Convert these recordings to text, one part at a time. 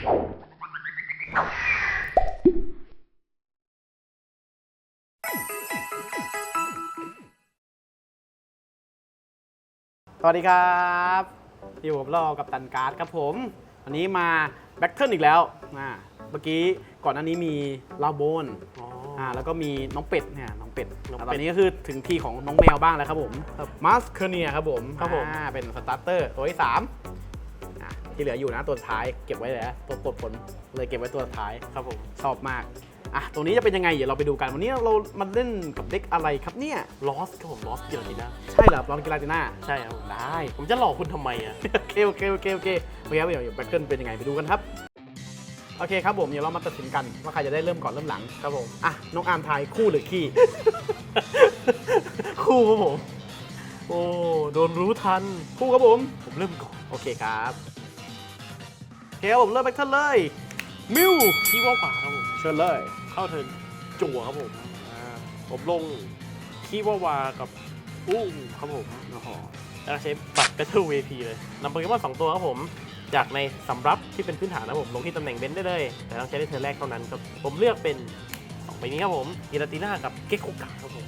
สวัสดีครับอยู่กับเรากับตันการ์ดครับผมวันนี้มาแบ็คเทิลอีกแล้วอ่าเมื่อกี้ก่อนหน้านี้มีลาโบนอ๋ออ่าแล้วก็มีน้องเป็ดเนี่ยน้องเป็ดน้องเป็ด ตอนนี้ก็คือถึงที่ของน้องแมวบ้างแล้วครับผมมาสเคเนียครับผมครับผม อ่าเป็นสตาร์เตอร์ตัวที่สามอะ ที่เหลืออยู่นะตัวสุดท้ายเก็บไว้เลยนะตัวปลดผลเลยเก็บไว้ตัวสุดท้ายครับผมชอบมากอะตัวนี้จะเป็นยังไงเดี๋ยวเราไปดูกันวันนี้เรามาเล่นกับเด็กอะไรครับเนี่ยลอสครับผมลอสเกียร์ทีนะใช่เหรอลองกีฬาติน่าใช่ครับผมได้ผมจะหลอกคุณทำไมอะโอเคโอเคโอเคโอเคโอเคครับเดี๋ยวแบทเทิลเป็นยังไงไปดูกันครับโอเคครับผมเดี๋ยวเรามาตัดสินกันว่าใครจะได้เริ่มก่อนเริ่มหลังครับผมอะน้องอาร์มทายคู่หรือขี้คู่ครับผมโอ้โดนรู้ทันคู่ครับผมผมเริ่มก่อนโอเคครับโอ เคครับผมเริ่มแบทเทิลเลย มิวที่ว่าป่าครับผมเชิญเลย เข้าเทิร์นจั่วครับผมอ่าผมลงคีว่าวากับอู้ครับผมโอ้โหแล้วก็ใช้บัตร Battle VP เลยนำโปเกมอนสองตัวครับผม จากในสำรับที่เป็นพื้นฐานนะผมลงที่ตำแหน่งเบนซ์ได้เลย แต่ต้องใช้ได้เทอร์นแรกเท่านั้นครับผมเลือกเป็นสองใบนี้ครับผมกีราติน่ากับเก k โ o กะครับผม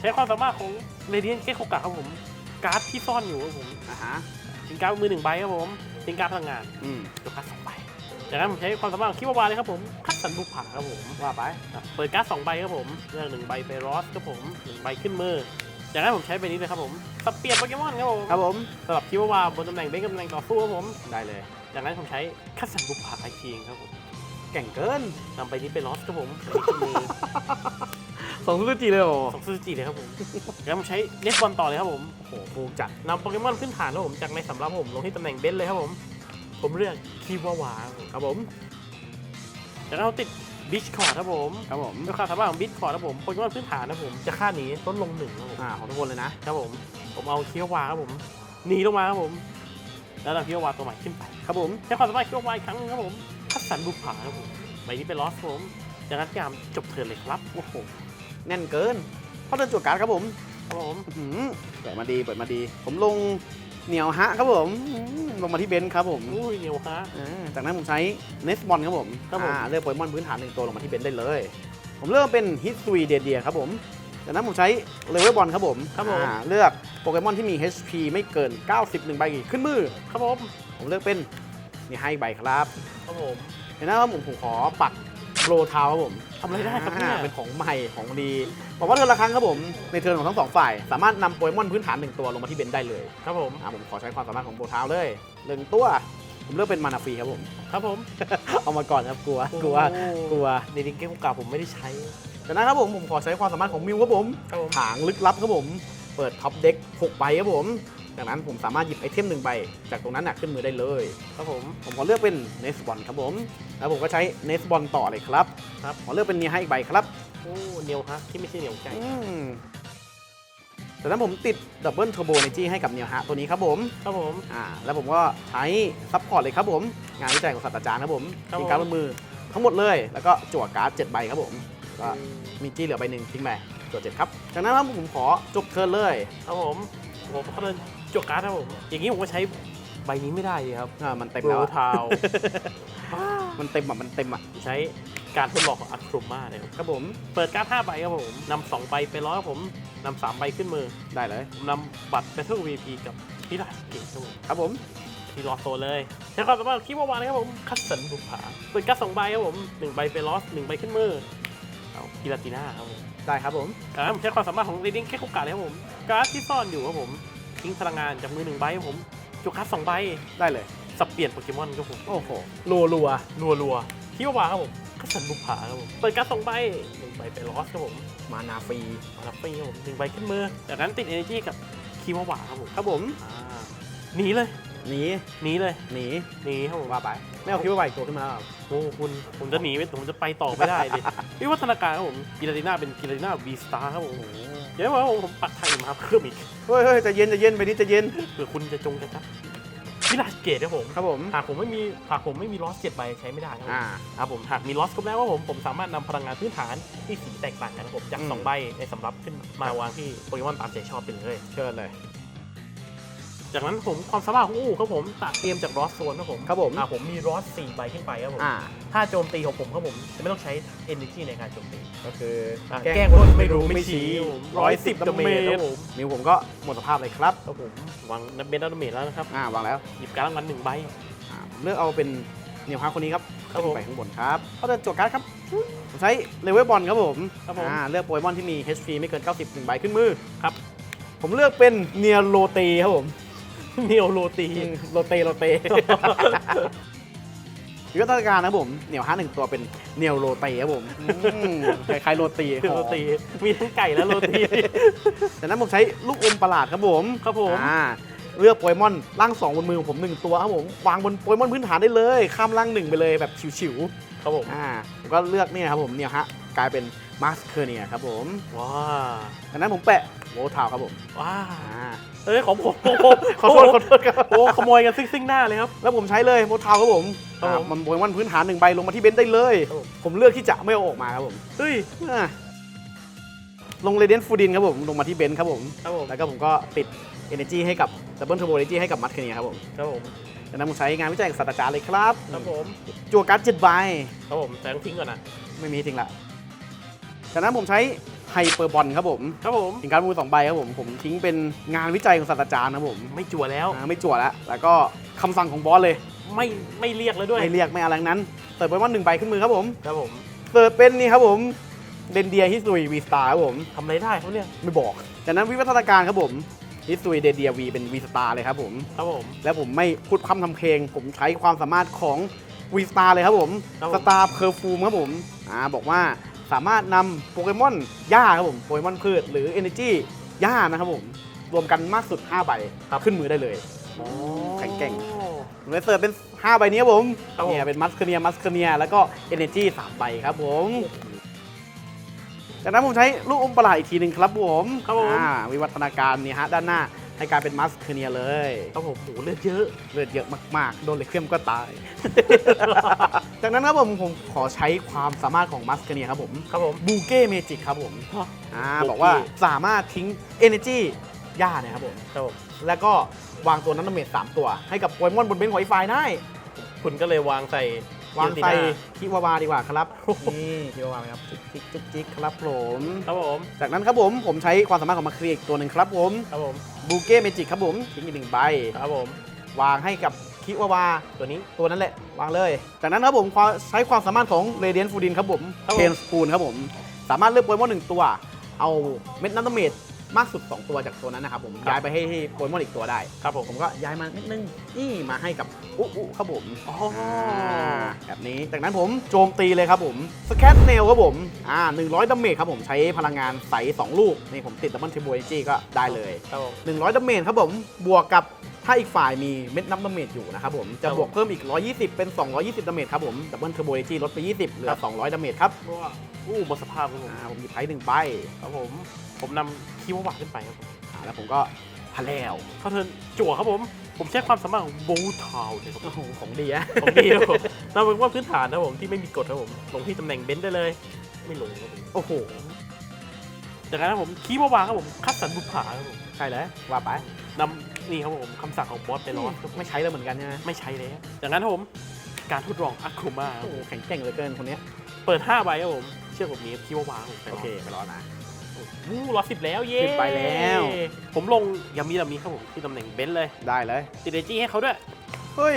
ใช้ความสามารถของเรเดียนเก k โ o กะครับผมการ์ดที่ซ่อนอยู่ครับผมอะฮะทิ้งการ์ดมือหนึ่งใบครับผม ทิ้งการ์ดพลังงานอืมยกการ์ดสองใบจากนั้นผมใช้ความสามารถของคิดว่าวาเลยครับผมคัดสรรบุกผาครับผมว่าไปเปิดการ์ดสองใบครับผมเลือกหนึ่งใบไปรอสครับผมหนึ่งใบขึ้นมือจากนั้นผมใช้ใบนี้เลยครับผมสเปียร์โปเกมอนครับผมครับผมสำหรับคิดว่าวาบนตำแหน่งเบนกับตำแหน่งต่อสู้ครับผมได้เลย จากนั้นผมใช้คัดสรรบุกผาอีกทีเองครับผมเก่งเกินนำใบนี้ไปรอสครับผมใบนี้ขึ้นมือ สองซูซูจิเลยเหรอสองซูจิเลยครับผมจากนั้นผมใช้เลสบอลต่อเลยครับผม โอ้โหฟูจัดนำโปเกมอนขึ้นฐานครับผมจากในสำรับผมลงที่ตำแหน่งเบนเลยครับผม ผมเลือกคิวาวาครับผมครับผมจากนั้นเราติดบิชคอร์ดครับผมครับผมด้วยความสามารถของบิชคอร์ดครับผมโปเกมอนพื้นฐานนะครับผมจะค่าหนีลดลงหนึ่งครับผมอ่าของทุกคนเลยนะครับผม ผมเอาคิวาวาครับผมหนีลงมาครับผม แล้วเราคิวาวาตัวใหม่ขึ้นไปครับผมใช้ความสามารถคิวาวาอีกครั้งหนึงครับผมคัดสรรบุกผาครับผมใบนี้เป็นลอสครับผมจากนั้นพยายามจบเทิร์นเลยครับโอ้โห แน่นเกินเข้าเดินจวดการ์ดครับผมครับผมอื้อหือเปิดมาดีเปิดมาดี ผมลงเหนียวฮะครับผมอื้อลงมาที่เบนซ์ครับผมอุ้ยเหนียวฮะ อ่าจากนั้นผมใช้เนสบอลครับผมครับผม อ่าเลือกโปเกมอนพื้นฐานหนึ่งตัวลงมาที่เบนซ์ได้เลย ผมเลือกเป็นฮิตซูเดียเดียครับผมจากนั้นผมใช้เลเวลบอลครับผมครับผม อ่าเลือกโปเกมอนที่มี HP ไม่เกิน90หนึ่งใบขึ้นมือ ครับผมผมเลือกเป็นนี่ให้ใบครับ ครับผม เห็นนะครับผมผมขอปัก โปรทาวครับผมทำอะไรได้ครับเนี่ยอ่าเป็นของใหม่ของดีบอกว่าเทิร์นละครั้งครับผม ในเทิร์นของทั้งสองฝ่าย สามารถนำโปเกมอนพื้นฐานหนึ่งตัวลงมาที่เบนซ์ได้เลยครับผมอ่าผมขอใช้ความสามารถของโปรทาวเลยหนึ่งตัว ผมเลือกเป็นมานาฟรีครับผม ครับผมเอามาก่อนครับกลัวกลัวกลัวในดิงเกมเก่าผมไม่ได้ใช้จากนั้นครับผมผมขอใช้ความสามารถของมิวครับผม ครับผมถางลึกลับครับผม เปิดท็อปเด็ก6ใบครับผม จากนั้นผมสามารถหยิบไอเทมหนึ่งใบจากตรงนั้นน่ะขึ้นมือได้เลยครับผมผมขอเลือกเป็นเนสบอลครับผมแล้วผมก็ใช้เนสบอลต่อเลยครับครับขอเลือกเป็นเนียให้อีกใบครับโอ้เหนียวฮะที่ไม่ใช่เหนียวใจอืมจากนั้นผมติดดับเบิลเทอร์โบเนจีให้กับเนียฮะตัวนี้ครับผมครับผมอ่าแล้วผมก็ใช้ซัพพอร์ตเลยครับผม งานวิจัยของศาสตราจารย์ครับผมครับทิ้งการ์ดบนมือทั้งหมดเลยแล้วก็จั่วการ์ด7ใบครับผมก็อืมมีจี้เหลือใบหนึ่งทิ้งไปจั่วเจ็ดครับจากนั้นครับผมขอจบเทิร์นเลยครับผมผมเขาเดิน จกการ์ดครับผม อย่างนี้ผมก็ใช้ใบนี้ไม่ได้ดีครับอ่ามันเต็มโปรแล้วอะทาวมันเต็มอะ มันเต็มอะ ใช้การทดลองของอัครมาเลยครับครับผม เปิดการ์ด5ใบครับผมนำ2ใบไปร้อยครับผมนำ3ใบขึ้นมือได้เลย ผมนำบัตร Battle VP กับพิราชเกตครับผม ครับผม ที่รอโซเลยใช้ความสามารถคิดว่าวานนะครับผม คัดสันบุกผาเปิดการ์ดสองใบครับผมหนึ่งใบไปลอสหนึ่งใบขึ้นมือเอากิราติน่าครับผมได้ครับผม การนั้นผมใช้ความสามารถของ reading แค่โอกาสเลยครับผม การ์ดที่ซ่อนอยู่ครับผม ทิ้งพลังงานจากมือหนึ่งใบครับผมจุกการ์ดสองใบได้เลย สับเปลี่ยนโปเกมอนครับผมโอ้โหรัวรัวรัวรัวๆคิดว่าวานครับผมคัดสันบุกผาครับผมเปิดการ์ดสองใบหนึ่งใบไปลอสครับผมๆมานาฟรีมารับไปครับผมหนึ่งใบขึ้นมือจากนั้นติด energy กับคิวาวาครับผมครับผมอ่าหนีเลยหนีหนีเลยหนีหนีครับผมว่าไปไม่เอาคิดว่าใบตัวขึ้นมาแล้วโอ้คุณผมจะหนีไปผมจะไปต่อไม่ได้ดิวิวัฒนาการครับผมกิราติน่าเป็นกิราติน่าวีสตาร์ครับผม เดี๋ยวว่าผมปักไทยมาเพิ่มอีกเฮ้ยเฮ้ยใจะเย็นใจะเย็นไปนิดใจะเย็น เผื่อคุณจะจงจะจับพิลาสเกตครับผมครับผม หากผมไม่มีหากผมไม่มีลอสเจ็ดใบใช้ไม่ได้ครับผม อ่า ครับผมหากมีลอสครบแล้วว่าผมผมสามารถนำพลังงานพื้นฐานที่สีแตกต่างกันครับผมจากอืม สองใบในสำรับขึ้นมาวางที่โปเกมอนตามใจชอบไปเลย เชิญเลย จากนั้นผมความสามารถของอู้ครับผมตัดเตรียมจากรอสโซนครับผมครับผมอ่าผมมีรอส4ใบขึ้นไปครับผมอ่าถ้าโจมตีของผมครับผมจะไม่ต้องใช้ energy ในการโจมตีก็คืออะแกล้งแกล้งคคนนไม่ไม่รู้รู้ไม่ไม่ชี้ชี้110ร้อยสิบดาดาเมเมจจครับผมมิวผมก็หมดสภาพเลยครับครับผมวางนับเบนดัมเมจแล้วนะครับอ่าวางแล้วหยิบการดรางวัลหนึ่งใบ อ่าผมเลือกเอาเป็นเนียวฮาคนนี้ครับครับผม ขึ้นไปข้างบนครับก็จะจดการ์ดครับผมใช้เลเวลบอลครับผมครับผม อ่าเลือกโปเกมอนที่มี HP ไม่เกิน 90หนึ่งใบขึ้นมือ ครับ ผมเลือกเป็นเนียโรเตครับผม เนียวโรตีโรเตโรเตวิวัฒนาการนะครับผมเหนียวฮาร์ดหนึ่งตัวเป็นเนียวโรเตครับผมอืมคล้ายๆโรตีโรตีมีทั้งไก่และโรตีจากนั้นผมใช้ลูกอมประหลาดครับผมครับผมอ่าเลือกโปเกมอนร่างสองบนมือของผมหนึ่งตัวครับผมวางบนโปเกมอนพื้นฐานได้เลยข้ามร่างหนึ่งไปเลยแบบฉิวครับผมๆอ่าผมก็เลือกนี่นะครับผมเนี่ยฮะกลายเป็นมาสเคอร์เนียครับผมว้าจากนั้นผมแปะโวทาวครับผมว้าอ่าเอ้ยของผมขอโทษขอโทษครับโอ้ขโมยกันซิ่งๆหน้าเลยครับ แล้วผมใช้เลยโวทาวครับผมครับผม อ่ามันโปเกมอนพื้นฐานหนึ่งใบลงมาที่เบนซ์ได้เลยครับผมผมเลือกที่จะไม่เอาออกมาครับผมเฮ้ยอ่าลงเรเดนฟูดินครับผมลงมาที่เบนซ์ครับผม ครับผมแล้วก็ผมก็ติด Energy ให้กับดับเบิลเทอร์โบ Energy ให้กับมัดเคเนียครับผมครับผมจากนั้นผมใช้งานวิจัยจากศาสตราจารย์เลยครับครับผมจั่วการ์ดเจ็ดใบครับผมแต่ต้องทิ้งก่อนนะไม่มีทิ้งละ จากนั้นผมใช้ไฮเปอร์บอลครับผมครับผมทิ้งการ์ดมือสองใบครับผม ผมทิ้งเป็นงานวิจัยของศาสตราจารย์ครับผมไม่จั่วแล้วอ่าไม่จั่วแล้วแล้วก็คำสั่งของบอสเลยไม่ไม่เรียกแล้วด้วยไม่เรียกไม่อะไรทั้งนั้นเติร์ดโปเกมอนหนึ่งใบขึ้นมือครับผมครับผมเติร์ดเป็นนี่ครับผมเดนเดียฮิสุยวีสตาร์ครับผมทำอะไรได้เขาเนี่ยไม่บอก จากนั้นวิวัฒนาการครับผมฮิสุยเดนเดียวีเป็นวีสตาร์เลยครับผมครับผมแล้วผมไม่พูดคำทำเพลง ผมใช้ความสามารถของวีสตาร์เลยครับผมครับผมสตาร์เพอร์ฟูมครับผมอ่าบอกว่า สามารถนำโปเกมอนหญ้าครับผมโปเกมอนพืชหรือ Energy หญ้านะครับผม รวมกันมากสุด 5 ใบขึ้นมือได้เลย แข็งแกร่งผมเลยเสิร์ฟเป็น 5 ใบนี้ครับผมครับผม เนี่ยเป็นมัสเคเนียมัสเคเนียแล้วก็ Energy 3 ใบครับผมจากนั้นผมใช้ลูกอมประหลาดอีกทีหนึ่งครับผมครับผม อ่าวิวัฒนาการเนี่ยฮะด้านหน้า ให้กลายเป็นมัสเคเนียเลยครับผมโหเลือดเยอะ เลือดเยอะมากๆ โดนเหล็กเคลื่อมก็ตาย จากนั้นครับผมผมขอใช้ความสามารถของมัสเกเนียครับผมครับผมบูเก้เมจิกครับผมฮะ อ่าโอเคบอกว่าสามารถทิ้ง Energy ย่าเนี่ยครับผม ครับผมแล้วก็วางตัวนั้นเมจสามตัว ให้กับโปเกมอนบนเบนซ์ของอีกฝ่ายได้ คุณก็เลยวางใส่ วางใส่เกียรติคิวาวาดีกว่าครับนี่คิวาวาไหมครับจุ๊กจิ๊กจุ๊กจิ๊กครับผมหน้าครับผม จากนั้นครับผมผมใช้ความสามารถของมาครีอีกตัวหนึ่งครับผมครับผมบูเก้เมจิกครับผมทิ้งอีกหนึ่งใบครับผมวางให้กับคิวาวาตัวนี้ตัวนั้นแหละวางเลย จากนั้นครับผมความใช้ความสามารถของเรเดียนฟูดินครับผมครับผมเคนสปูนครับผม สามารถเลือกโปเกมอนหนึ่งตัว เอาเม็ดนัตเมด มากสุด 2 ตัวจากตัวนั้นนะครับผมย้ายไปให้ให้โปเกมอนอีกตัวได้ ครับผมผมก็ย้ายมานิดนึงนี่มาให้กับอุ๊อุ๊ครับผมอ๋อาแบบนี้จากนั้นผมโจมตีเลยครับผมสแคตเนลครับผมอ่า100ดาเมจครับผมใช้พลังงานใส2ลูกนี่ผมติดดับเบิลเทอร์โบเอจีก็ได้เลย ครับผม 100ดาเมจครับผม บวกกับถ้าอีกฝ่ายมีเม็ดนับดาเมจอยู่นะครับผม จะครับบวกเพิ่มอีก 120 เป็น 220ดาเมจครับผมดับเบิลเทอร์โบเอจีลดไป 20 เหลือ 200ดาเมจครับอู้หมดสภาพครับผมอ่าผมหยิบไพ่หนึ่งใบครับผม ผมนำคีย์วาขึ้นไปครับผมอ่าแล้วผมก็พันแล้วเข้าเทิร์นจั่วครับผม ผมใช้ความสามารถของโบว์ทาวเลยครับ โอ้โหของดีอะของดีครับผมเราเป็นว่าพื้นฐานนะครับผมที่ไม่มีกฎครับผม ลงที่ตำแหน่งเบนซ์ได้เลย ไม่ลงครับผมโอ้โหจากนั้นครับผมคีย์วางครับผมคัดสรรบุปผาครับผมใช่แล้วว่าไปนำนี่ครับผมคำสั่งของบอสไปรอดครับผมไม่ใช้แล้วเหมือนกันใช่ไหมไม่ใช้แล้วจากนั้นครับผมการทดลองอะคูมาครับโอ้ผโหมแข็งแกร่งเหลือเกินคนเนี้ยเปิด5ใบครับผมเชื่อผมนี้คีย์วางผมไปรโออดเคไปรอนะ วู้ร้อยสิบแล้วเย้สิบไปแล้ว ผมลงยามียามีครับผมที่ตำแหน่งเบนซ์เลย ได้เลยติดเอจี้ให้เขาด้วย เฮ้ย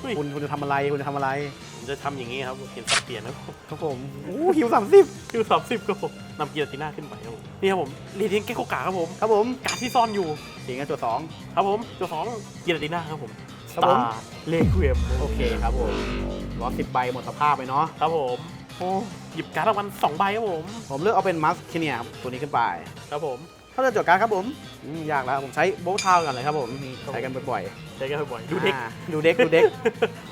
เฮ้ย คุณคุณจะทำอะไรคุณจะทำอะไรผมจะทำอย่างนี้ครับเห็นสับเปลี่ยนนะครับผมครับผมอู้หิวสามสิบคิวสามสิบครับผมนำเกียร์ติน่าขึ้นไปครับผมนี่ครับผมรีเทนเกโกกาครับผมครับผมการดที่ซ่อนอยู่ เสียงกันตัวสอง ครับผมตัวสองเกียร์ติน่าครับผมครับผมเลควียมโอเคครับผมร้อยสิบใบหมดสภาพไปเนาะ ครับผม โอ้หยิบการดรางวัลสองใบครับผมผมเลือกเอาเป็นมัสคิเนียครับตัวนี้ขึ้นไปครับผมถ้าจะจดการดครับผมอืมยากแล้วผมใช้โบว์ทาวกันเลยครับผมนี่ครับใช้กันบ่อยใช้กันบ่อยๆดูเด็กอ่าดูเด็กดูเด็ก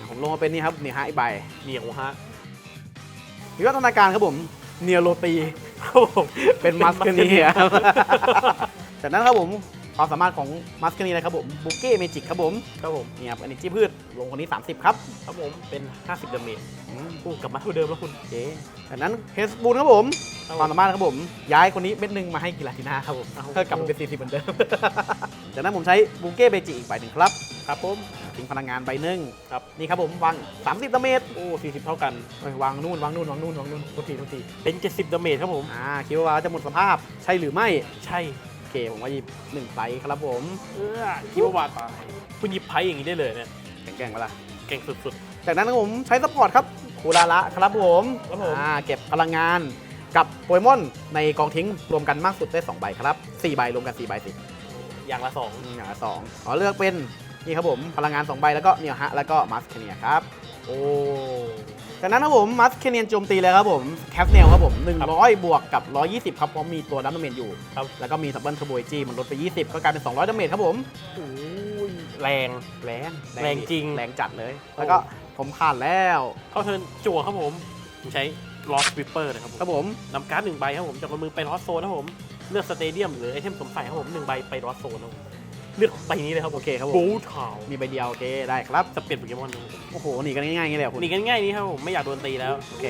ผมลงมาเป็นนี่ครับนี่ฮะอีกใบเหนียวฮะวิวัฒนาการครับผมเนียโรตี ครับผมเป็นมัสคเนียจากนั้นครับผม ความสามารถของมัสคานีนะครับผมบุเก้เมจิกครับผมครับผมเนี่ยครับอันนี้จีพืชลงคนนี้ 30 ครับ ครับผมเป็น 50 ดาเมจอืมโอ้กลับมาเท่าเดิมแล้วคุณโอเคจากนั้นเฮสบูนครับผมครับความสามารถครับผม ย้ายคนนี้เม็ดหนึ่งมาให้กิลาติน่าครับผมอ้าวเท่ากลับมาเป็น40เหมือนเดิมจากนั้นผมใช้บุเก้เบจิอีกใบหนึ่งครับครับผมทิ้งพลังงานใบหนึ่งครับนี่ครับผมวาง 30 ดาเมจโอ้40 เท่ากันเอ้ยวางนู่นวางนู่นวางนู่นวางนู่นทุกทีทุกทีเป็น 70 ดาเมจครับผมอ่าคิดว่าจะหมดสภาพใช่หรือไม่ใช่โอ เค ผมว่าหยิบหนึ่งไปครับผม เออคิดว่าวาดตายคุณหยิบไพ่อย่างนี้ได้เลยเนี่ยแข็งๆมาละเก่งสุด จากนั้นครับผมใช้ซัพพอร์ตครับคูราระครับผมครับผม อ่าเก็บพลังงานกับโปเกมอนในกองทิ้งรวมกันมากสุดได้2ใบครับ4ใบรวมกัน4ใบสิ ๆ อย่างละสองอืมอย่างละสองขอเลือกเป็นนี่ครับผม พลังงาน 2 ใบ แล้วก็เนียวฮะ แล้วก็มัสเคเนียครับ โอ้ จากนั้นครับผมมัสเคเนียนโจมตีเลยครับผมแคปเนลครับผม 100 บวกกับ 120 ครับเพราะมีตัวดัมเมจอยู่ ครับ แล้วก็มีดับเบิลเทอร์โบจีมันลดไป 20 ก็กลายเป็น 200ดัมเมจครับผมโอ้ยแรง แรงแรงจริง แรงจัดเลย แล้วก็ผมผ่านแล้วเข้าเทิร์นจั่วครับผมผมใช้ Lost Whisper นะครับผมครับผมนำการ์ดหนึ่งใบครับผมจากบนมือไป Lost Zone นะครับผม เลือกสเตเดียมหรือไอเทมสวมใส่ครับผมหนึ่งใบไป Lost Zone ครับผม เลือกใบนี้เลยครับโอเคครับผมบูทาวมีใบเดียวโอเคได้ครับจะเปลี่ยนโปเกมอนครับผมโอ้โหหนีกันง่ายๆอย่างนี้เลยเหรอคุณหนีกันง่ายนี้ครับผมไม่อยากโดนตีแล้วโอเค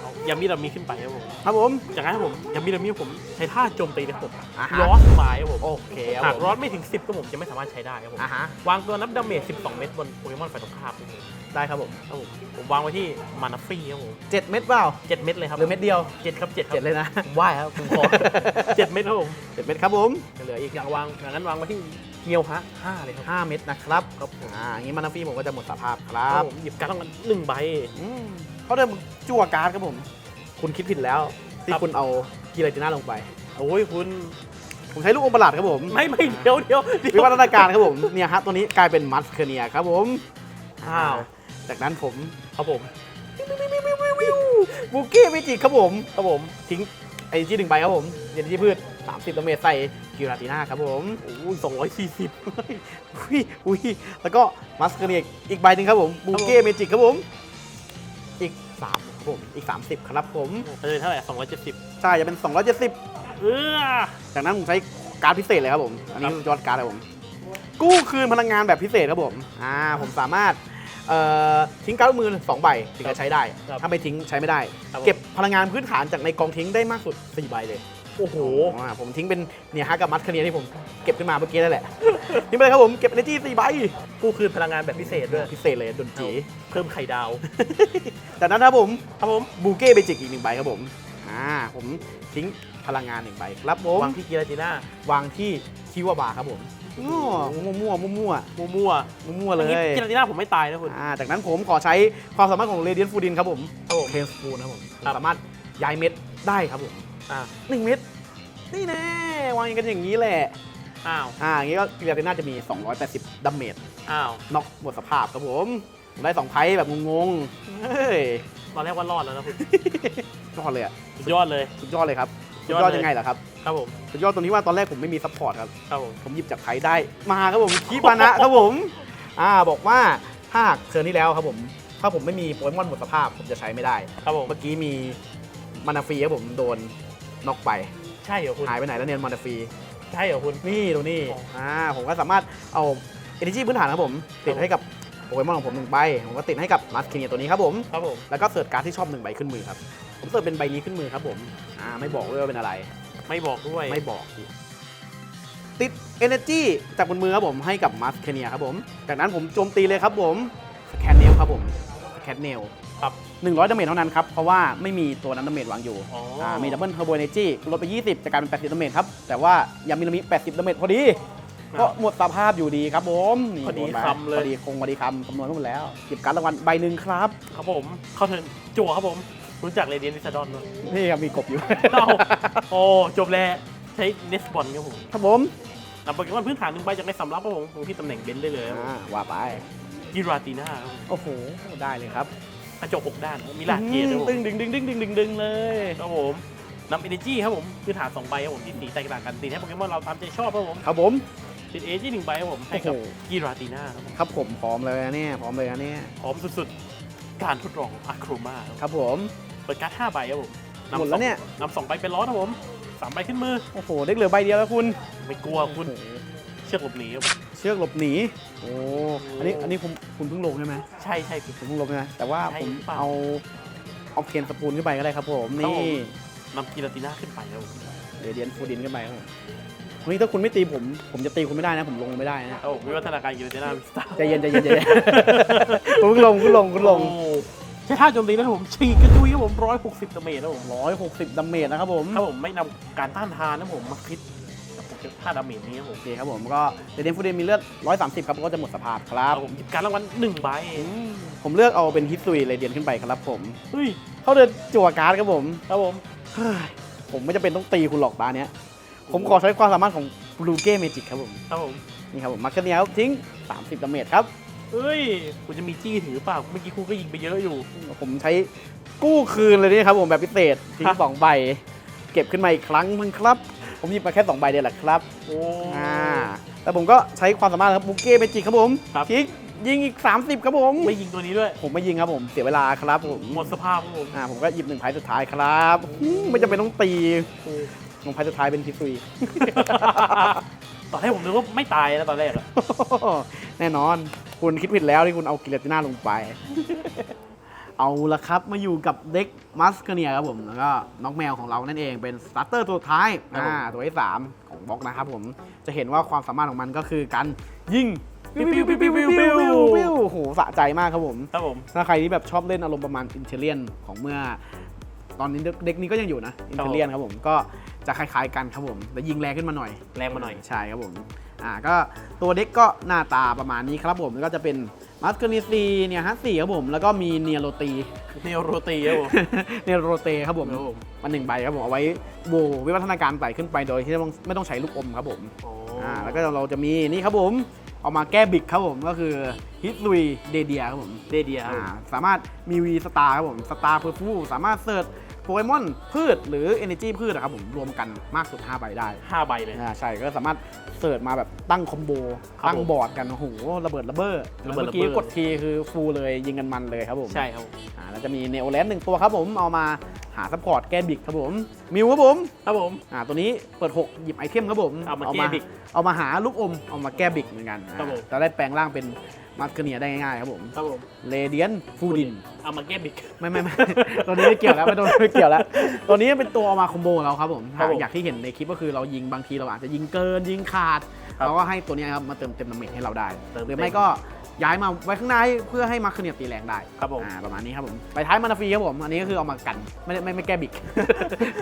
เอายามิรามีขึ้นไปครับผมครับผม จากนั้นครับผมยามิรามีผมใช้ท่าโจมตีนะครับผมอ่าฮะลอสไมครับผมโอเคคหารับกผมรอสไม่ถึง 10ก็ผมจะไม่สามารถใช้ได้ครับผมอ่าฮะ วางตัวนับดาเมจ12 เม็ดบนโปเกมอนฝ่ายตรงข้ามครับผมได้ครับผมครับผมผมวางไว้ที่มานาฟี่ครับผมเจ็ดเม็ดเปล่าเจ็ดเม็ดเลยครับหรือเม็ดเดียวเจ็ดครับเจ็ดครับเจ็ดเลยนะ ผมไหว้ครับผมขอเจ็ดเม็ดครับผม เจ็ดเม็ดครับผมเหลืออีกอย่างวางอย่างนั้นวางไว้ที่ เงียวฮะห้าเลยครับห้าเม็ดนะครับครับผมอ่าอย่างนี้มานาฟี่ผมก็จะหมดสภาพคครัรับบผมหยิบการ์ดรางวัลหนึ่งใบ อืมเขาเดิมจั่วการ์ดครับผม คุณคิดผิดแล้วที่ครับ คุณเอากีไรติน่าลงไป โอ้ยคุณ ผมใช้ลูกอมประหลาดครับผมไม่ไม่เดี๋ยวเดี๋ยวเดี๋ยววิวัฒนาการครับผมเนี่ยฮะตัวนี้กลายเป็นมัสเคเนียครับผมอ้าวจากนั้นผมครับผมบูเก้เมจิครับผม ครับผม ทิ้งไอจีหนึ่งใบครับผมเย็นที่พืช 30ตัวเมตรใส่ กิราติน่าครับผมโอ้ยสองร้อยสี่สิบอุ้ยอุ้ยแล้วก็มัสเคเนียอีกใบหนึ่งครับผมบูเก้เมจิครับผม อีก3ครับผม อีก30ครับผมเออเท่าไหร่สองร้อยเจ็ดสิบใช่จะเป็น270เออจากนั้นผมใช้การดพิเศษเลยครับผม อันนี้ครับยอดการ์ดครับผม กู้คืนพลังงานแบบพิเศษครับผม อ่า ผมสามารถเอ่อทิ้งการ์ดมือสองใบถึงจะใช้ได้ ถ้าไม่ทิ้งใช้ไม่ได้ครับผมเก็บพลังงานพื้นฐานจากในกองทิ้งได้มากสุด 4 ใบเลย โอ้โหอ่าผมทิ้งเป็นเนี่ยฮะกับมัดคเนียที่ผมเก็บขึ้นมาเมื่อกี้นั่นแหละทิ้งไปเลยครับผมเก็บ energy 4ใบกู้คืนพลังงานแบบพิเศษด้วย พิเศษเลยดนจี เพิ่มไข่ดาว จากนั้นนะครับผมครับผมบูเก้เบจิกอีกหนึ่งใบครับผมอ่าผมทิ้งพลังงานหนึ่งใบครับผมวางที่กีราติน่าวางที่คิวบาร์ครับผมมั่วมั่วมั่วมั่วมั่วมั่วมั่วๆเลอันนี้ยกีราติน่าผมไม่ตายนะคุณอ่าจากนั้นผมขอใช้ความสามารถของเรเดียนฟูดินครับผมครับผมเทนสปูนครับผมผมครับสามารถย้ายเม็ดได้ครับผม อ่าหนึ่งเม็ดนี่แน่วางกันอย่างนี้แหละ อ้าว อ่าอย่างนี้ก็กิเลติน่าจะมี 280ดัมเมจอ้าว น็อกหมดสภาพครับผมผมได้สองไพ่แบบงงๆเฮ้ยตอนแรกว่ารอดแล้วนะคุณ ยอดเลยอะสุดยอดเลย สุดยอดเลยครับสุดยอดยอดเลย ยังไงล่ะครับครับผม สุดยอดตรงที่ว่าตอนแรกผมไม่มีซัพพอร์ตครับ ครับผม ผมหยิบจากไพ่ได้มาครับผมคีบานะครับผม อ่าบอกว่าถ้าหากเทิร์นที่แล้วครับผม ถ้าผมไม่มีโปเกมอนหมดสภาพผมจะใช้ไม่ได้ ครับผม เมื่อกี้มีมานาฟรีครับผมโดน น็อกไปใช่เหรอคุณ หายไปไหนแล้วเนี่ยมานาฟรีใช่เหรอคุณ นี่ตรงนี้อ๋ออ่าผมก็สามารถเอาเอเนจีพื้นฐานครับผมติดให้กับโปเกมอนของผมหนึ่งใบผมก็ติดให้กับมาสเคเนียตัวนี้ครับผม ครับผมแล้วก็เสิร์ชการ์ดที่ชอบหนึ่งใบขึ้นมือครับ ผมเสิร์ชเป็นใบนี้ขึ้นมือครับผมอ่าไม่บอกด้วยว่าเป็นอะไร ไม่บอกด้วยไม่บอกติด Energy จากบนมือครับผมให้กับมาสเคเนียครับผม จากนั้นผมโจมตีเลยครับผมสแคนเนลครับผมสแคนเนล ครับ100ดาเมจเท่านั้นครับ เพราะว่าไม่มีตัวนั้นดาเมจวางอยู่อ๋ออ่ามีดับเบิลเทอร์โบเอเนจีลดไป 20 จะกลายเป็น 80ดาเมจครับ แต่ว่ายังมีมี80ดาเมจพอดี ก็หมดสภาพอยู่ดีครับผมนี่พอดีโนไปคำเลย พอดีคงพอดีคำคำนวณไว้หมดแล้วหยิบการดรางวัลใบหนึ่งครับ ครับผม เข้าเทิร์นจั่วครับผม รู้จักเรเดียนดิซาดอนไหมนี่ครับมีกบอยู่ เอ้าโอ้จบแล้วใช้เนสบอลครับผมครับผมนำโปเกมอนพื้นฐานหนึ่งใบจากในสำรับครับผมลงที่ตำแหน่งเบนซ์ได้เลยครับผมอ่าว่าไปกิราติน่าครับผมโอ้โห ได้เลยครับ กระจกหกด้าน มีหลากเกียร์ด้วยผมดึงดึงดึงดึงดึงดึงดึงเลยครับผมนำเอเนจีครับผมพื้นฐานสองใบครับผมที่สีแตกต่างกันตีให้โปเกมอนเราตามใจชอบครับผมครับผมติดเอจีหนึ่งใบครับผมให้กับโอ้โหกิราติน่าครับผมครับผมพร้อมเลยนะเนี่ยพร้อมเลยนะเนี่ยพร้อมสุดๆ การทดลองอะโครมาครับครับผมเปิดการ์ดห้าใบครับผมนำหมดแล้วเนี่ยสองนำสองใบเป็นล้อครับผมสามใบขึ้นมือ โอ้โหเด็กเหลือใบเดียวแล้วคุณ ไม่กลัวคุณโอ้โหเชือกหลบหนีครับ เชือกหลบหนี โอ้ อันนี้ อันนี้คุณคุณเพิ่งลงใช่ไหมใช่ใช่พี่ผมเพิ่งลงใช่ไหมแต่ว่าใช่ผมหรือเปล่า เอาเอาเคนสปูนขึ้นไปก็ได้ครับผมครับนี่ผมนำกีราติน่าขึ้นไปครับผมเรเดียนฟูดินขึ้นไปครับผมเฮ้ยถ้าคุณไม่ตีผม ผมจะตีคุณไม่ได้นะ ผมลงไม่ได้นะ โอ้วิวัฒนาการกีราติน่าวิสตาใจเย็นใจเย็นใจเย็นผมเพิ่งลงเพิ่งลงเพิ่งลงใช้ท่าโจมตีนะครับผมฉีกกระจุยครับผมร้อยหกสิบดาเมจครับผมร้อยหกสิบดาเมจนะครับผม ถ้าผมไม่นำการต้านทานนะผมมาคิดกับ ผมจะท่าดาเมจนี้ครับผมโอเคครับผมก็เรเดียนฟูดินมีเลือดร้อยสามสิบครับก็จะหมดสภาพครัคบรับผมหยิบการรางวัลหนึ่งใบผมเลือกเอาเป็นฮิตซุยเรเดียนขึ้นไปครับผม เฮ้ยเขาเดินจั่วการ์ดครับผมครับผมเฮ้ยผมไม่จะเป็นต้องตีคุณหรอกตาเนี้ย ผมขอใช้ความสามารถของบลูเก้เมจิกครับผม ครับผมนี่ครับผมมาร์คเนียครับทิ้ง 30ดาเมจครับ เฮ้ยคุณจะมีจี้ถือเปล่าเมื่อกี้คุณก็ยิงไปเยอะอยู่ ผมใช้กู้คืนเลยนี่ครับผมแบบพิเศษทิ้งครับสองใบ เก็บขึ้นมาอีกครั้งหนึงครับ ผมหยิบมาแค่สองใบเดียวแหละครับโอ้ อ่าแล้วผมก็ใช้ความสามารถครับบลูเก้เมจิกครับผมครับทิ้งยิงอีก 30 ครับผม ไม่ยิงตัวนี้ด้วย ผมไม่ยิงครับผมเสียเวลาครับผมหมดสภาพครับผมอ่าผมก็หยิบหนึ่งไพ่สุดท้ายครับอืมไม่จำเป็นต้องตีโอ้ลงไพ่สุดท้ายเป็นฮิตซุยตอนแรกผมนึกว่าไม่ตายนะตอนแรกอะแน่นอน คุณคิดผิดแล้วที่คุณเอากิเลติน่าลงไป เอาละครับมาอยู่กับเด็กมัสเนียครับผม แล้วก็น้องแมวของเรานั่นเองเป็นสตาร์เตอร์ตัวท้ายอ่าตัวที่สามของบล็อกนะครับผมจะเห็นว่าความสามารถของมันก็คือการยิงปิ้วปิ้วปิ้วปิ้วปิ้วปิ้วโหสะใจมากครับผมครับผมถ้าใครที่แบบชอบเล่นอารมณ์ประมาณอินเทเลียนของเมื่อ ตอนนี้เด็กนี้ก็ยังอยู่นะอินเทเลียนครับผมก็จะคล้ายๆกันครับผมแต่ยิงแรงขึ้นมาหน่อยแรงมาหน่อยใช่ครับผมอ่าก็ตัวเด็กก็หน้าตาประมาณนี้ครับผมแล้วก็จะเป็น มัสก n นีซีเนี่ยฮะสี่ครับผม แล้วก็มีเนียโรตี เนโรตีครับผม เนียโรเตครับผมครับผม มันหนึ่งใบครับผมเอาไว้โบวิวัฒนาการไต่ขึ้นไปโดยที่ไม่ต้องไม่ต้องใช้ลูกอมครับผมโอ้อ่าแล้วก็เราจะมีนี่ครับผมเอามาแก้บิกครับผมก็คือฮิตลุยเดเดียครับผม เดเดียครับอ่าสามารถมีวีสตาร์ครับผมสตาร์เพอร์ฟูสามารถเสิร์ช โปเกมอนพืชหรือ Energy พืชนะครับผมรวมกันมากสุด 5 ใบได้ห้าใบเลย อ่าใช่ก็สามารถเสิร์ชมาแบบตั้งคอมโบครับตั้งผมบอร์ดกันโอ้โหระเบิดระเบ้อระเบิดเมื่อกี้ระเบ้อกดทีคือฟูลเลยยิงกันมันเลยครับผม ใช่ครับผม อ่าแล้วจะมีเนโอแลนหนึ่งตัวครับผมเอามาหาซัพพอร์ตแก้บิกครับผมมิวครับผมครับผม อ่าตัวนี้เปิด 6 หยิบไอเทมครับผมเอามาแก้บิกเอามาหาลูกอมเอามาแก้บิกเหมือนกันครับผมจะได้แปลงร่างเป็นมาสเกเนียได้ง่ายๆครับผมครับผมเรเดียนฟูดินเอามาแก้บิกไม่ไม่ไม่ตัวนี้ไม่เกี่ยวแล้วไม่ตัวนี้ไม่เกี่ยวแล้วตัวนี้เป็นตัวเอามาคอมโบเราครับผมครับผมอยากที่เห็นในคลิปก็คือเรายิงบางทีเราอาจจะยิงเกินยิงขาดครับเราก็ให้ตัวเนี้ยครับมาเติมเต็มดาเมจให้เราได้เติมหรือเต็มไม่ก็ ย้ายมาไว้ข้างในเพื่อให้มาร์คเนียตีแรงได้ครับผม อ่าประมาณนี้ครับผมไปท้ายมานาฟีครับผมอันนี้ก็คือเอามากันไม่ได้ไม่ไม่แก้บิก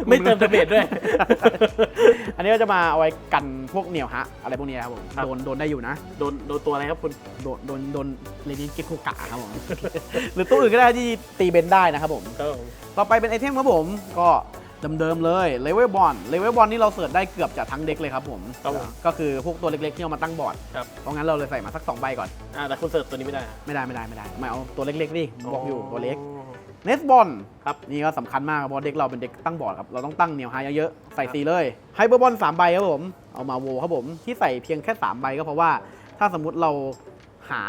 ไม่เติมดาเมจด้วย อันนี้ก็จะมาเอาไว้กันพวกเหนียวฮะอะไรพวกเนี้ยครับผมครับ โดนโดนได้อยู่นะ โดนโดนตัวอะไรครับคุณ โดนโดนโดนเรเนียนเกโกกะครับผม หรือตัวอื่นก็ได้ที่ตีเบนได้นะครับผม ครับผม ต่อไปเป็นไอเทมครับผม ก็ เดิมๆเลยเลเวลบอลเลเวลบอลนี่เราเสิร์ชได้เกือบจะทั้งเด็กเลยครับผมครับผมก็คือพวกตัวเล็กๆที่เอามาตั้งบอร์ดครับ เพราะงั้นเราเลยใส่มาสัก2ใบก่อนอ่าแต่คุณเสิร์ฟตัวนี้ไม่ได้ไม่ได้ไม่ได้ไม่ได้ไม่เอาตัวเล็กๆดิบอกอยู่ตัวเล็กเนสบอลครับ นี่ก็สำคัญมากครับเพราะเด็กเราเป็นเด็กตั้งบอร์ดครับเราต้องตั้งเหนียวไฮเยอะๆใส่สีเลยไฮเปอร์บอลสามใบครับผมเอามาโวครับผมที่ใส่เพียงแค่สามใบก็เพราะว่า ถ้าสมมุติเราหา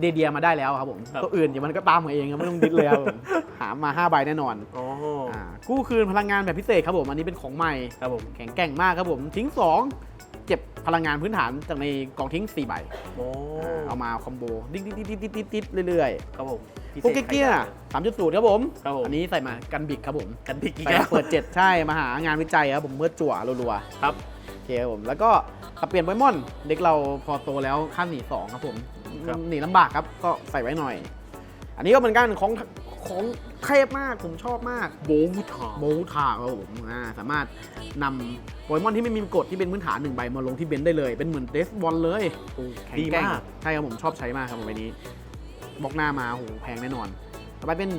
เดเดียมาได้แล้วครับผมครับ ตัวอื่นเดี๋ยวมันก็ตามมาเองครับไม่ต้องดิดเลยครับผมหามาห้าใบแน่นอนอ๋ออ่ากู้คืนพลังงานแบบพิเศษครับผมอันนี้เป็นของใหม่ ครับผมแข็งแกร่งมากครับผม ทิ้ง 2 เก็บพลังงานพื้นฐานจากในกล่องทิ้ง 4 ใบโอ้อ่าเอามาคอมโบดิ้งดิ้งดิ้งดิ้งดิ้งดิ้งเรื่อยครับผมๆพวกเกี้ยสามจุดศูนย์ครับผม ครับผม อันนี้ใส่มากันบิกครับผมกันดิกอีกใส่แล้วเปิด 7 ใช่มาหางานวิจัยครับผมเมื่อจั่วรัวครับ ๆโอเคครับผม แล้วก็ขับเปลี่ยนโปเกมอนเด็กเราพอโตแล้วขั้นหนีสองครับผม ครับ หนีลำบากครับก็ใส่ไว้หน่อย อันนี้ก็เหมือนกันของของเทพมากผมชอบมาก โบว์ทองโบว์ทาครับผมอ่าสามารถนำโปเกมอนที่ไม่มีกฎที่เป็นพื้นฐานหนึ่งใบมาลงที่เบนซ์ได้เลย เป็นเหมือนเดสบอลเลยแข็งดีแกร่งมากใช่ครับผมชอบใช้มากครับผมใบนี้บล็อกหน้ามาโหแพงแน่นอน ต่อไปเป็น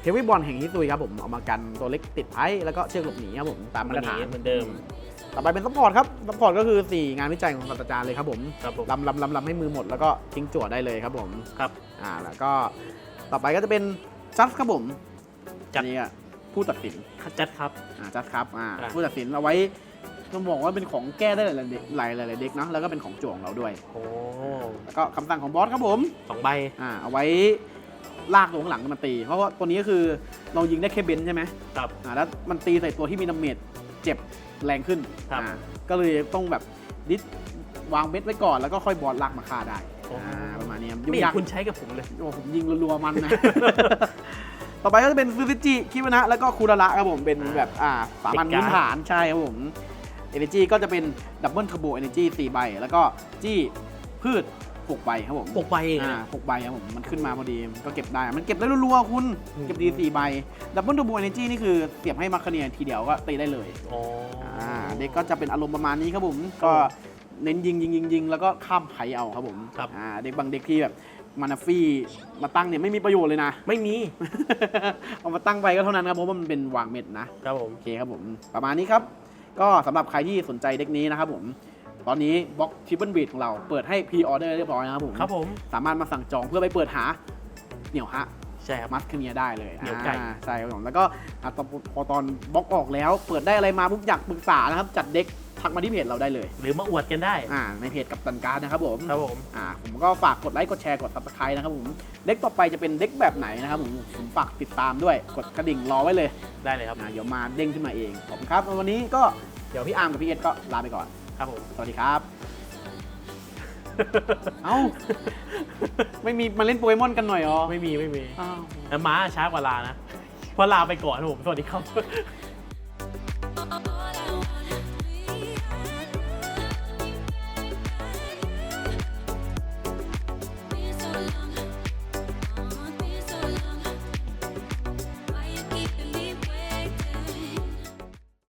เทวิบอลแห่งฮิตุยครับผมเอามากันตัวเล็กติดไพ่แล้วก็เชือกหลบหนีครับผมตามมาตรฐานเหมือนเดิม ต่อไปเป็นซัพพอร์ตครับซัพพอร์ตก็คือ 4 งานวิจัยของศาสตราจารย์เลยครับผมครับผม ลำลำลำลำให้มือหมดแล้วก็ทิ้งจั่วได้เลยครับผมครับอ่าแล้วก็ต่อไปก็จะเป็นจัดครับผมจัด อันนี้อะผู้ตัดสินจัดครับ อ่าจัดครับอ่าอะ ผู้ตัดสินเอาไว้ต้องบอกว่าเป็นของแก้ได้หลายๆหลายหลายๆเด็กเนอะแล้วก็เป็นของจั่วของเราด้วย โอ้แล้วก็คำสั่งของบอสครับผม สองใบ อ่าเอาไว้ลากตัวข้างหลังมาตี เพราะว่าตัวนี้ก็คือเรายิงได้แค่เบนซ์ใช่ไหมครับ อ่าแล้วมันตีใส่ตัวที่มีดาเมจเจ็บ แรงขึ้นครับอ่าก็เลยต้องแบบดิสวางเบ็ดไว้ก่อนแล้วก็ค่อยบอลลากมาฆ่าได้โอ้ อ่าประมาณนี้ครับไม่ยุ่งเห็นยากคุณใช้กับผมเลย โอ้ผมยิงรัวๆมันนะ ต่อไปก็จะเป็นซูซิจิคิวนะ แล้วก็คูระระครับผมเป็นแบบอ่าสามัญเด็กพื้กานฐานใช่ครับผมเอเนจีก็จะเป็นดับเบิลเทอร์โบเอเนจีสี่ใบ แล้วก็จี้พืช หกใบครับผมปกใบเองอ่านะหกใบครับผม มันขึ้นมาพอดี ก็เก็บได้ มันเก็บได้รัวๆคุณ อืม เก็บดีสี่ใบ ดับเบิลเทอร์โบเอเนจีนี่คือเสียบให้มาคาเนียทีเดียวก็ตีได้เลย อ๋ออ่า เด็กก็จะเป็นอารมณ์ประมาณนี้ครับผม ก็เน้นยิงยิงยิงยิงแล้วก็ข้ามไผ่เอาครับผมครับอ่า เด็กบางเด็กที่แบบมานาฟี่มาตั้งเนี่ยไม่มีประโยชน์เลยนะ ไม่มีเอามาตั้งไปก็เท่านั้นครับเพราะว่ามันเป็นวางเม็ดนะ ครับผม โอเคครับผม ประมาณนี้ครับ ก็สำหรับใครที่สนใจเด็กนี้นะครับผม ตอนนี้บล็อกทิปเปิลบีดของเราเปิดให้พรีออเดอร์เรียบร้อยนะครับผมครับผม สามารถมาสั่งจองเพื่อไปเปิดหาเหนียวฮะ ใช่ครับ มัสคเนียได้เลยเหนียวไก่ อ่าใช่ครับผมแล้วก็อะตอนพอตอนบล็อกออกแล้ว เปิดได้อะไรมาปุ๊บอยากปรึกษานะครับ จัดเด็กทักมาที่เพจเราได้เลย หรือมาอวดกันได้ อ่า ในเพจกับตันการดนะครับผม ครับผม อ่าผมก็ฝากกดไลค์กดแชร์กด subscribe นะครับผมเด็กต่อไปจะเป็นเด็กแบบไหนนะครับผมผมฝากติดตามด้วยกดกระดิ่งรอไว้เลยได้เลยครับ อ่าเดี๋ยวมาเด้งขึ้นมาเองขอบคุณครับ วันนี้ก็เดี๋ยวพี่อาร์มกับพี่เอสก็ลาไปก่อน ครับผม สวัสดีครับ เอ้า ไม่มีมาเล่นโปเกมอนกันหน่อยเหรอไม่มีไม่มีอ้าวแต่ม้าช้ากว่าลานะเพราะลาไปก่อนครับผม สวัสดีครับ